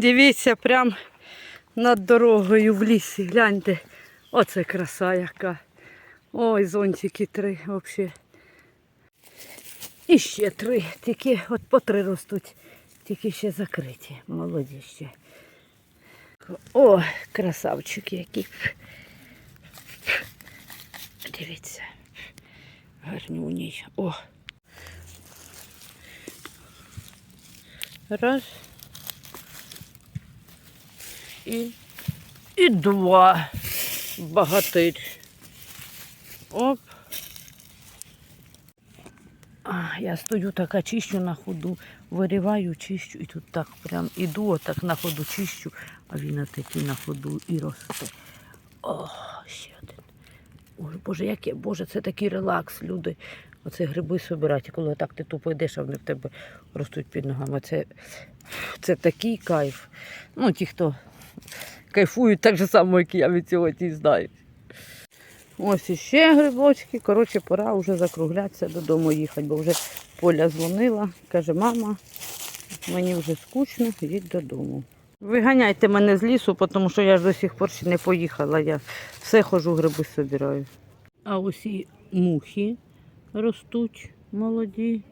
Дивіться, прям над дорогою в лісі. Гляньте. Оце краса яка. Ой, зонтики три взагалі. І ще три. Тільки от по три ростуть. Тільки ще закриті. Молоді ще. О, красавчик який. Дивіться. Гарнюній. О. Раз. І, і два. Багатир. Оп. А, я стою така чищу на ходу, вириваю, чищу і тут так прям іду, отак на ходу чищу, а він отакий на ходу і росте. О, ще один. Ой, Боже, яке, Боже, це такий релакс, люди. Оце гриби собирати, коли отак ти тупо йдеш, а вони в тебе ростуть під ногами. Це, це такий кайф. Ну, ті, хто кайфують так же само, як і я від цього ті знають. Ось іще грибочки. Коротше, пора вже закруглятися додому їхати, бо вже Поля дзвонила, каже, мама, мені вже скучно, їдь додому. Виганяйте мене з лісу, тому що я ж до сих пор ще не поїхала. Я все хожу, гриби собираю. А ось і мухи ростуть молоді.